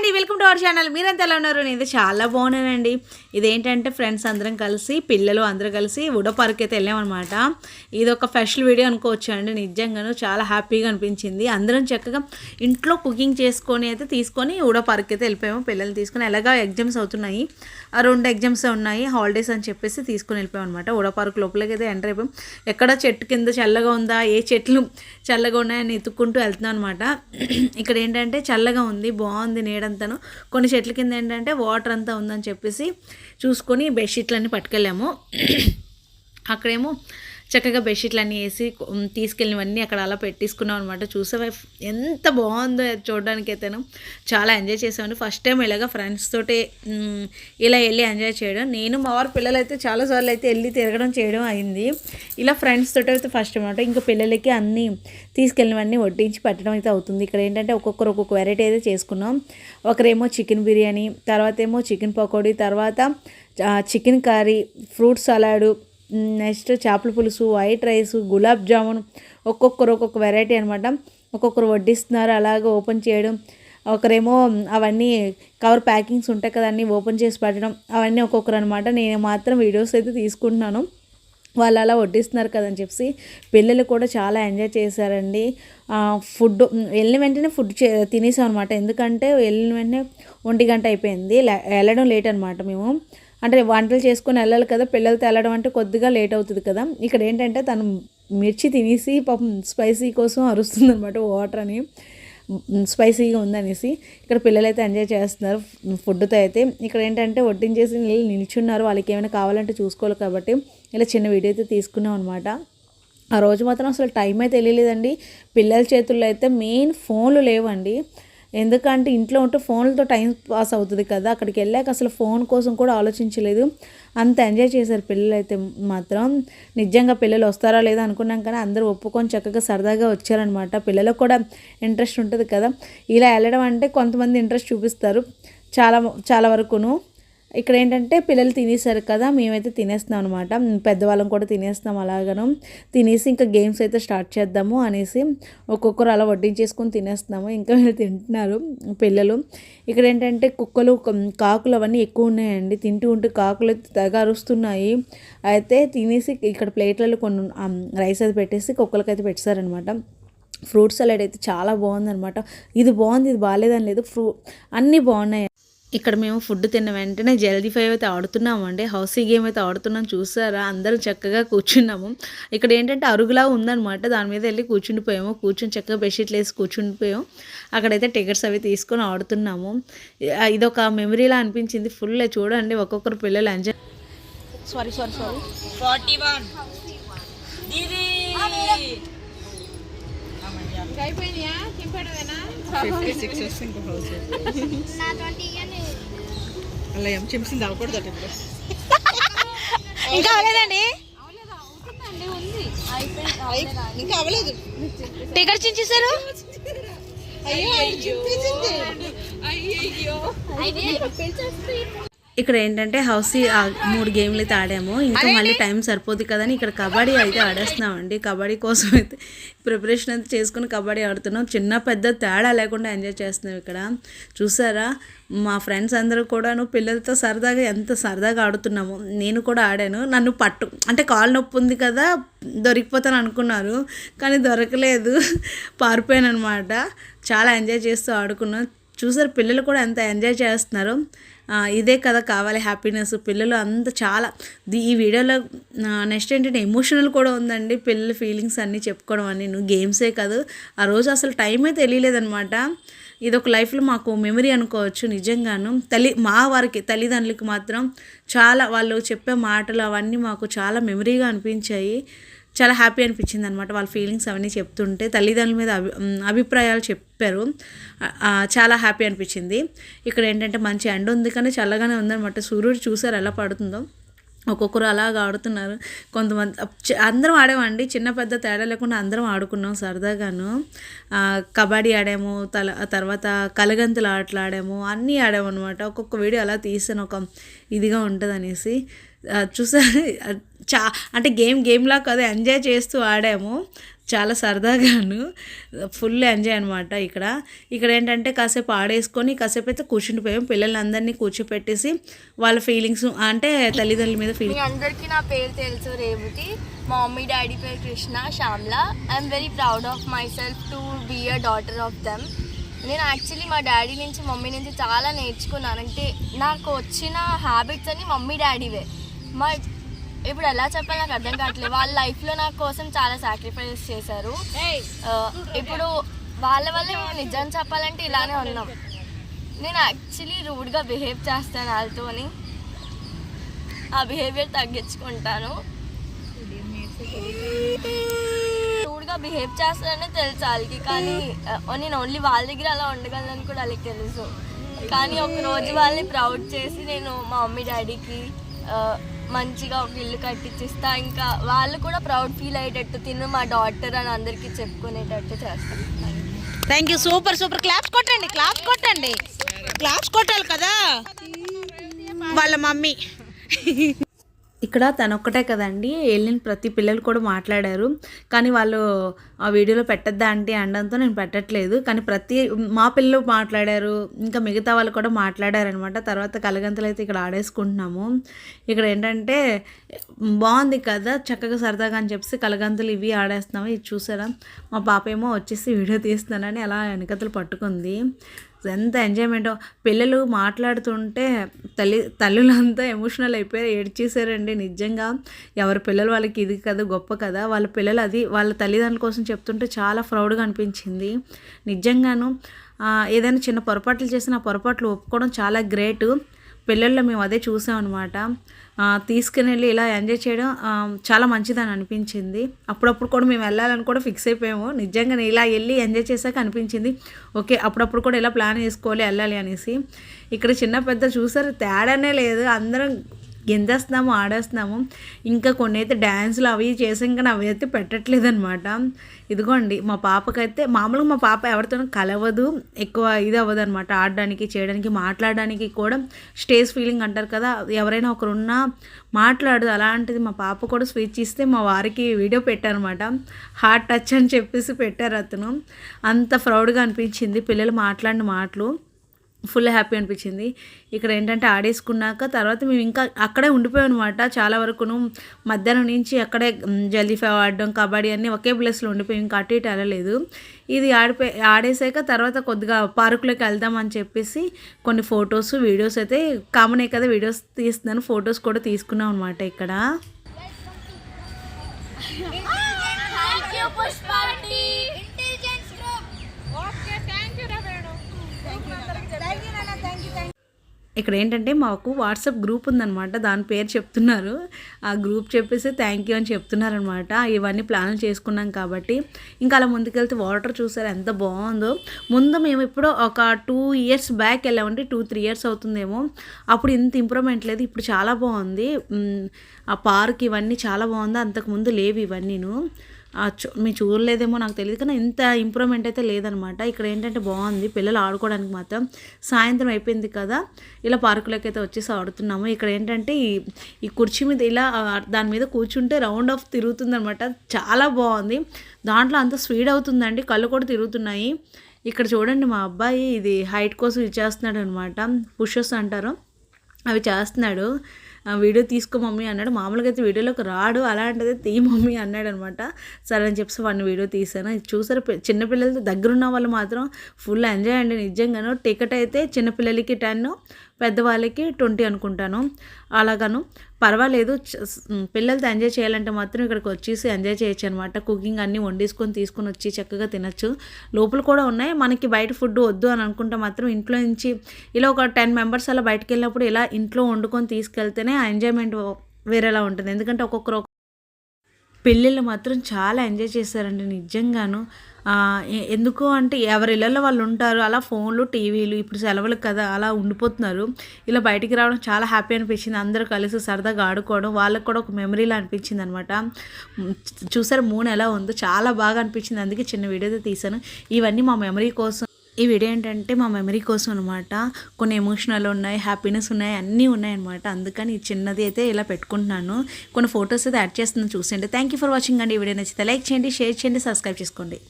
అండి welcome to our channel. మీరంతా ఎలా ఉన్నారు? నేను చాలా బాగున్నానండి. ఇదేంటంటే ఫ్రెండ్స్ అందరం కలిసి పిల్లలు అందరూ కలిసి ఉడో పార్క్ అయితే వెళ్ళామన్నమాట. ఇది ఒక స్పెషల్ వీడియో అనుకోవచ్చు అండి నిజంగాను చాలా హ్యాపీగా అనిపించింది. అందరం చక్కగా ఇంట్లో కుకింగ్ చేసుకొని అయితే తీసుకొని ఉడో పార్క్ అయితే వెళ్ళిపోయాము. పిల్లలు తీసుకొని ఎలాగా ఎగ్జామ్స్ అవుతున్నాయి. ఆ రెండు ఎగ్జామ్స్ ఉన్నాయి. హాలిడేస్ అని చెప్పేసి తీసుకొని వెళ్ళిపోయాం అనమాట ఉడో పార్క్ లోపలికి అయితే ఎంటర్ అయిపోయాం. ఎక్కడ చెట్టు కింద చల్లగా ఉందా? ఏ చెట్లు చల్లగా ఉన్నాయని ఎత్తుక్కుంటూ వెళ్తున్నాం అనమాట ఇక్కడ ఏంటంటే చల్లగా ఉంది బాగుంది నీడ అంతాను. కొన్ని చెట్ల కింద ఏంటంటే వాటర్ అంతా ఉందని చెప్పేసి చూసుకొని బెడ్షీట్లన్నీ పట్టుకెళ్ళాము. అక్కడేమో చక్కగా బెడ్షీట్లు అన్నీ వేసి తీసుకెళ్ళినవన్నీ అక్కడ అలా పెట్టేసుకున్నాం అనమాట చూసావా? ఎంత బాగుందో చూడడానికి అయితేను చాలా ఎంజాయ్ చేసామండి ఫస్ట్ టైం ఇలాగా ఫ్రెండ్స్ తోటి ఇలా వెళ్ళి ఎంజాయ్ చేయడం. నేను మా వారి పిల్లలు అయితే చాలాసార్లు అయితే వెళ్ళి తిరగడం చేయడం అయింది. ఇలా ఫ్రెండ్స్ తోటి అయితే ఫస్ట్ టైం అనమాట ఇంకా పిల్లలకి అన్నీ తీసుకెళ్ళినవన్నీ వడ్డించి పెట్టడం అయితే అవుతుంది. ఇక్కడ ఏంటంటే ఒక్కొక్కరు ఒక్కొక్క వెరైటీ అయితే చేసుకున్నాం. ఒకరేమో చికెన్ బిర్యానీ తర్వాత ఏమో చికెన్ పకోడీ తర్వాత chicken curry fruit salad next చేపల పులుసు వైట్ రైస్ గులాబ్ జామున్ ఒక్కొక్కరు ఒక్కొక్క వెరైటీ అనమాట ఒక్కొక్కరు వడ్డిస్తున్నారు అలాగే ఓపెన్ చేయడం. ఒకరేమో అవన్నీ కవర్ ప్యాకింగ్స్ ఉంటాయి కదా అన్నీ ఓపెన్ చేసి పెట్టడం. అవన్నీ ఒక్కొక్కరు అనమాట నేను మాత్రం వీడియోస్ అయితే తీసుకుంటున్నాను. వాళ్ళు అలా వడ్డిస్తున్నారు కదని చెప్పి పిల్లలు కూడా చాలా ఎంజాయ్ చేశారండి. ఫుడ్ వెళ్ళిన వెంటనే ఫుడ్ చే తినేసాం అనమాట ఎందుకంటే వెళ్ళిన వెంటనే ఒంటి గంట అయిపోయింది. లే- వెళ్ళడం లేట్ అనమాట మేము. అంటే వంటలు చేసుకొని వెళ్ళాలి కదా పిల్లలతో వెళ్ళడం అంటే కొద్దిగా లేట్ అవుతుంది కదా. ఇక్కడ ఏంటంటే తను మిర్చి తినేసి పాపం స్పైసీ కోసం అరుస్తుంది అనమాట వాటర్ అని స్పైసీగా ఉందనేసి ఇక్కడ పిల్లలైతే ఎంజాయ్ చేస్తున్నారు ఫుడ్తో అయితే. ఇక్కడ ఏంటంటే వడ్డించేసి నిల్చున్నారు. వాళ్ళకి ఏమైనా కావాలంటే చూసుకోవాలి కాబట్టి ఇలా చిన్న వీడియో అయితే తీసుకున్నాం అనమాట ఆ రోజు మాత్రం అసలు టైం అయితే తెలియలేదండి. పిల్లల చేతుల్లో అయితే మెయిన్ ఫోన్లు లేవండి. ఎందుకంటే ఇంట్లో ఉంటే ఫోన్లతో టైం పాస్ అవుతుంది కదా. అక్కడికి వెళ్ళాక అసలు ఫోన్ కోసం కూడా ఆలోచించలేదు. అంత ఎంజాయ్ చేశారు పిల్లలు అయితే మాత్రం. నిజంగా పిల్లలు వస్తారా లేదా అనుకున్నాం కానీ అందరూ ఒప్పుకొని చక్కగా సరదాగా వచ్చారనమాట పిల్లలకు కూడా ఇంట్రెస్ట్ ఉంటుంది కదా. ఇలా వెళ్ళడం అంటే కొంతమంది ఇంట్రెస్ట్ చూపిస్తారు. చాలా చాలా వరకును. ఇక్కడ ఏంటంటే పిల్లలు తినేసారు కదా మేమైతే తినేస్తున్నాం అనమాట పెద్దవాళ్ళం కూడా తినేస్తున్నాం అలాగను. తినేసి ఇంకా గేమ్స్ అయితే స్టార్ట్ చేద్దాము అనేసి ఒక్కొక్కరు అలా వడ్డించేసుకొని తినేస్తున్నాము. ఇంకా వీళ్ళు తింటున్నారు పిల్లలు. ఇక్కడ ఏంటంటే కుక్కలు కాకులు అవన్నీ ఎక్కువ ఉన్నాయండి. తింటూ ఉంటే కాకులు తెగ అరుస్తున్నాయి. అయితే తినేసి ఇక్కడ ప్లేట్లలో కొన్ని రైస్ అయితే పెట్టేసి కుక్కలకైతే పెట్టేశారనమాట ఫ్రూట్ సలాడ్ అయితే చాలా బాగుందనమాట ఇది బాగుంది ఇది బాగాలేదని లేదు. ఫ్రూ అన్నీ బాగున్నాయి. ఇక్కడ మేము ఫుడ్ తిన్న వెంటనే జల్దీ ఫైవ్ అయితే ఆడుతున్నామండి హౌసీ గేమ్ అయితే ఆడుతున్నాం చూసారా? అందరూ చక్కగా కూర్చున్నాము. ఇక్కడ ఏంటంటే అరుగులా ఉందన్నమాట. దాని మీద వెళ్ళి కూర్చుండిపోయాము. కూర్చొని చక్కగా బెడ్షీట్లు వేసి కూర్చుండిపోయాం అక్కడైతే టికెట్స్ అవి తీసుకొని ఆడుతున్నాము. ఇదొక మెమరీలా అనిపించింది. ఫుల్ చూడండి ఒక్కొక్కరు పిల్లలు enjoy sorry sorry sorry forty one దీది అలా ఏం చెంపింది అవ్వకూడదు అటు ఇప్పుడు. ఇంకా అవ్వలేదండి ఇంకా అవ్వలేదు టికెట్స్ ఇచ్చేసారు ఇక్కడ ఏంటంటే హౌస్ మూడు గేమ్లు అయితే ఆడాము. ఇంకా మళ్ళీ టైం సరిపోదు కదని ఇక్కడ కబడ్డీ అయితే ఆడేస్తున్నామండి. కబడ్డీ కోసం అయితే ప్రిపరేషన్ అయితే చేసుకుని కబడ్డీ ఆడుతున్నాం. చిన్న పెద్ద తేడా లేకుండా ఎంజాయ్ చేస్తున్నాం ఇక్కడ. చూసారా? మా ఫ్రెండ్స్ అందరూ కూడాను పిల్లలతో సరదాగా ఎంత సరదాగా ఆడుతున్నాము. నేను కూడా ఆడాను. నన్ను పట్టు అంటే కాలు నొప్పి ఉంది కదా దొరికిపోతాను అనుకున్నారు. కానీ దొరకలేదు. పారిపోయాను అనమాట చాలా ఎంజాయ్ చేస్తూ ఆడుకున్నాం. చూసారు? పిల్లలు కూడా ఎంత ఎంజాయ్ చేస్తున్నారు. ఇదే కదా కావాలి హ్యాపీనెస్. పిల్లలు అంత చాలా ది- ఈ వీడియోలో నెక్స్ట్ ఏంటంటే ఎమోషనల్ కూడా ఉందండి. పిల్లల ఫీలింగ్స్ అన్నీ చెప్పుకోవడం అని నువ్వు గేమ్సే కాదు. ఆ రోజు అసలు టైమే తెలియలేదనమాట ఇది ఒక లైఫ్లో మాకు మెమరీ అనుకోవచ్చు నిజంగాను. తల్లి మా వారికి తల్లిదండ్రులకి మాత్రం చాలా వాళ్ళు చెప్పే మాటలు అవన్నీ మాకు చాలా మెమరీగా అనిపించాయి. చాలా హ్యాపీ అనిపించింది అనమాట వాళ్ళ ఫీలింగ్స్ అవన్నీ చెప్తుంటే. తల్లిదండ్రుల మీద అభి అభిప్రాయాలు చెప్పారు. చాలా హ్యాపీ అనిపించింది. ఇక్కడ ఏంటంటే మంచి ఎండ ఉంది కానీ చల్లగానే ఉందనమాట సూర్యుడు చూసారు ఎలా పడుతుందో. ఒక్కొక్కరు అలాగ ఆడుతున్నారు. కొంతమంది అందరం ఆడామండి చిన్న పెద్ద తేడా లేకుండా అందరం ఆడుకున్నాం సరదాగాను. కబడ్డీ ఆడాము తల తర్వాత కలగంతులు ఆటలు ఆడాము అన్నీ ఆడాము అనమాట ఒక్కొక్క వీడియో అలా తీసాను ఒక ఇదిగా ఉంటుంది అనేసి చూసా చా అంటే గేమ్ గేమ్లా కాదు ఎంజాయ్ చేస్తూ ఆడాము. చాలా సరదాగాను. ఫుల్ ఎంజాయ్ అనమాట ఇక్కడ. ఇక్కడ ఏంటంటే కాసేపు ఆడేసుకొని కాసేపు అయితే కూర్చుండిపోయాం పిల్లలందరినీ కూర్చోపెట్టేసి వాళ్ళ ఫీలింగ్స్ అంటే తల్లిదండ్రుల మీద ఫీలింగ్ అందరికీ నా పేరు తెలుసు రేవతి. మా మమ్మీ డాడీ పేరు Krishna Shyamala. I'm very proud of myself to be a daughter of them నేను యాక్చువల్లీ మా డాడీ నుంచి మమ్మీ నుంచి చాలా నేర్చుకున్నాను. అంటే నాకు వచ్చిన హ్యాబిట్స్ అన్ని మమ్మీ డాడీవే. మా ఇప్పుడు ఎలా చెప్పాలి నాకు అర్థం కావట్లేదు. వాళ్ళ లైఫ్లో నా కోసం చాలా సాక్రిఫైస్ చేశారు. ఇప్పుడు వాళ్ళ వల్ల మేము నిజం చెప్పాలంటే ఇలానే ఉన్నాం. నేను యాక్చువల్లీ రూడ్గా బిహేవ్ చేస్తాను వాళ్ళతోని. ఆ బిహేవియర్ తగ్గించుకుంటాను. రూడ్గా బిహేవ్ చేస్తానని తెలుసు వాళ్ళకి కానీ నేను ఓన్లీ వాళ్ళ దగ్గర అలా ఉండగలను కూడా వాళ్ళకి తెలుసు. కానీ ఒక రోజు వాళ్ళని ప్రౌడ్ చేసి నేను మా మమ్మీ డాడీకి మంచిగా ఒక ఇల్లు కట్టించిస్తా. ఇంకా వాళ్ళు కూడా ప్రౌడ్ ఫీల్ అయ్యేటట్టు తిను మా డాక్టర్ అని అందరికీ చెప్పుకునేటట్టు చేస్తాను thank you super super claps కొట్టండి క్లాప్స్ కొట్టండి. క్లాప్స్ కొట్టాలి కదా? వాళ్ళ మమ్మీ. ఇక్కడ తనొక్కటే ఒక్కటే కదండి. వెళ్ళిన ప్రతి పిల్లలు కూడా మాట్లాడారు. కానీ వాళ్ళు ఆ వీడియోలో పెట్టద్దా అంటే అనడంతో నేను పెట్టట్లేదు. కానీ ప్రతి మా పిల్లలు మాట్లాడారు. ఇంకా మిగతా వాళ్ళు కూడా మాట్లాడారనమాట. తర్వాత కలగంతలు అయితే ఇక్కడ ఆడేసుకుంటున్నాము. ఇక్కడ ఏంటంటే బాగుంది కదా చక్కగా సరదాగా అని చెప్పేసి కలగంతలు ఇవి ఆడేస్తున్నాము. ఇది చూసారా? మా పాప ఏమో వచ్చేసి వీడియో తీస్తున్నానని అలా వెనకతలు పట్టుకుంది. ఎంత ఎంజాయ్మెంటో పిల్లలు మాట్లాడుతుంటే తల్లి తల్లులంతా ఎమోషనల్ అయిపోయి ఏడ్చేసారండి నిజంగా ఎవరి పిల్లలు వాళ్ళకి ఇది కదా గొప్ప కదా వాళ్ళ పిల్లలు అది వాళ్ళ తల్లిదండ్రుల కోసం చెప్తుంటే చాలా ప్రౌడ్గా అనిపించింది. నిజంగాను ఏదైనా చిన్న పొరపాట్లు చేసిన ఆ పొరపాట్లు ఒప్పుకోవడం చాలా గ్రేట్ పిల్లల్లో మేము అదే చూసాం అనమాట తీసుకుని వెళ్ళి ఇలా ఎంజాయ్ చేయడం చాలా మంచిదని అనిపించింది. అప్పుడప్పుడు కూడా మేము వెళ్ళాలని కూడా ఫిక్స్ అయిపోయాము. నిజంగా ఇలా వెళ్ళి ఎంజాయ్ చేశాక అనిపించింది. ఓకే అప్పుడప్పుడు కూడా ఇలా ప్లాన్ చేసుకోవాలి వెళ్ళాలి అనేసి. ఇక్కడ చిన్న పెద్ద చూసారు తేడానే లేదు. అందరం గెంతేస్తున్నాము ఆడేస్తున్నాము. ఇంకా కొన్ని అయితే డ్యాన్సులు అవి చేసాం కానీ అవి అయితే పెట్టట్లేదు అనమాట ఇదిగోండి మా పాపకైతే మామూలుగా మా పాప ఎవరితోనూ కలవదు ఎక్కువ ఇది అవ్వదు అనమాట ఆడడానికి చేయడానికి మాట్లాడడానికి కూడా స్టేజ్ ఫీలింగ్ అంటారు కదా ఎవరైనా ఒకరు ఉన్నా మాట్లాడదు. అలాంటిది మా పాప కూడా స్విచ్ ఇస్తే మా వారికి వీడియో పెట్టారనమాట హార్ట్ టచ్ అని చెప్పేసి పెట్టారు అతను. అంత ప్రౌడ్గా అనిపించింది పిల్లలు మాట్లాడిన మాటలు. ఫుల్ హ్యాపీ అనిపించింది. ఇక్కడ ఏంటంటే ఆడేసుకున్నాక తర్వాత మేము ఇంకా అక్కడే ఉండిపోయాం అనమాట చాలా వరకును మధ్యాహ్నం నుంచి అక్కడే మ్, జల్దీఫై ఆడడం కబడ్డీ అన్నీ ఒకే ప్లేస్లో ఉండిపోయి. ఇంకా అటు ఇటు వెళ్ళలేదు. ఇది ఆడిపోయి ఆడేసాక తర్వాత కొద్దిగా పార్కులోకి వెళ్దామని చెప్పేసి కొన్ని ఫొటోస్ వీడియోస్ అయితే కామనే కదా వీడియోస్ తీస్తున్నాను. ఫొటోస్ కూడా తీసుకున్నాం అనమాట ఇక్కడ. ఇక్కడ ఏంటంటే మాకు వాట్సాప్ గ్రూప్ ఉందన్నమాట దాని పేరు చెప్తున్నారు. ఆ గ్రూప్ చెప్పేసి థ్యాంక్ యూ అని చెప్తున్నారనమాట ఇవన్నీ ప్లాన్లు చేసుకున్నాం కాబట్టి. ఇంకా అలా ముందుకెళ్తే వాటర్ చూసారు ఎంత బాగుందో. ముందు మేము ఇప్పుడు ఒక టూ ఇయర్స్ బ్యాక్ వెళ్ళామంటే టూ త్రీ ఇయర్స్ అవుతుందేమో. అప్పుడు ఇంత ఇంప్రూవ్మెంట్ లేదు ఇప్పుడు చాలా బాగుంది. ఆ పార్క్ ఇవన్నీ చాలా బాగుంది అంతకుముందు లేవు ఇవన్నీను. మీరు చూడలేదేమో నాకు తెలియదు కానీ ఇంత ఇంప్రూవ్మెంట్ అయితే లేదనమాట. ఇక్కడ ఏంటంటే బాగుంది పిల్లలు ఆడుకోవడానికి మాత్రం సాయంత్రం అయిపోయింది కదా ఇలా పార్కులోకి అయితే వచ్చేసి ఆడుతున్నాము. ఇక్కడ ఏంటంటే ఈ ఈ కుర్చీ మీద ఇలా దాని మీద కూర్చుంటే రౌండ్ ఆఫ్ తిరుగుతుంది అనమాట చాలా బాగుంది దాంట్లో అంత స్పీడ్ అవుతుందండి కళ్ళు కూడా తిరుగుతున్నాయి. ఇక్కడ చూడండి మా అబ్బాయి ఇది హైట్ కోసం ఇది చేస్తున్నాడు అనమాట పుషెస్ అంటారు అవి చేస్తున్నాడు. వీడియో తీసుకో మమ్మీ అన్నాడు. మామూలుగా అయితే వీడియోలోకి రాడు అలాంటిది తీ మమ్మీ అన్నాడు అనమాట సరే అని చెప్పి వాడిని వీడియో తీసాను చూసారు చిన్నపిల్లలతో దగ్గరున్న వాళ్ళు మాత్రం ఫుల్ ఎంజాయ్ అండి నిజంగాను. టికెట్ అయితే చిన్నపిల్లలకి టెన్ పెద్దవాళ్ళకి ట్వంటీ అనుకుంటాను. అలాగను పర్వాలేదు. పిల్లలతో ఎంజాయ్ చేయాలంటే మాత్రం ఇక్కడికి వచ్చేసి ఎంజాయ్ చేయొచ్చు అనమాట కుకింగ్ అన్నీ వండేసుకొని తీసుకొని వచ్చి చక్కగా తినచ్చు. లోపల కూడా ఉన్నాయి. మనకి బయట ఫుడ్ వద్దు అని అనుకుంటే మాత్రం ఇంట్లో నుంచి ఇలా ఒక టెన్ మెంబర్స్ అలా బయటకు వెళ్ళినప్పుడు ఇలా ఇంట్లో వండుకొని తీసుకెళ్తేనే ఆ ఎంజాయ్మెంట్ వేరేలా ఉంటుంది. ఎందుకంటే ఒక్కొక్కరు పెళ్ళిళ్ళు మాత్రం చాలా ఎంజాయ్ చేశారండి నిజంగాను. ఎందుకు అంటే ఎవరి ఇళ్ళల్లో వాళ్ళు ఉంటారు అలా ఫోన్లు టీవీలు ఇప్పుడు సెలవులు కదా అలా ఉండిపోతున్నారు. ఇలా బయటికి రావడం చాలా హ్యాపీ అనిపించింది. అందరూ కలిసి సరదాగా ఆడుకోవడం వాళ్ళకి కూడా ఒక మెమరీలా అనిపించింది అనమాట చూసారు మూన్ ఎలా ఉందో చాలా బాగా అనిపించింది. అందుకే చిన్న వీడియోతో తీశాను. ఇవన్నీ మా మెమరీ కోసం. ఈ వీడియో ఏంటంటే మా మెమరీ కోసం అనమాట కొన్ని ఎమోషనల్ ఉన్నాయి హ్యాపీనెస్ ఉన్నాయి అన్నీ ఉన్నాయన్నమాట అందుకని ఈ చిన్నది అయితే ఇలా పెట్టుకుంటున్నాను. కొన్ని ఫొటోస్ అయితే యాడ్ చేస్తున్నాను చూసేయండి. థ్యాంక్ యూ ఫర్ వాచింగ్ అండి. ఈ వీడియో నచ్చితే లైక్ చేయండి షేర్ చేయండి సబ్స్క్రైబ్ చేసుకోండి.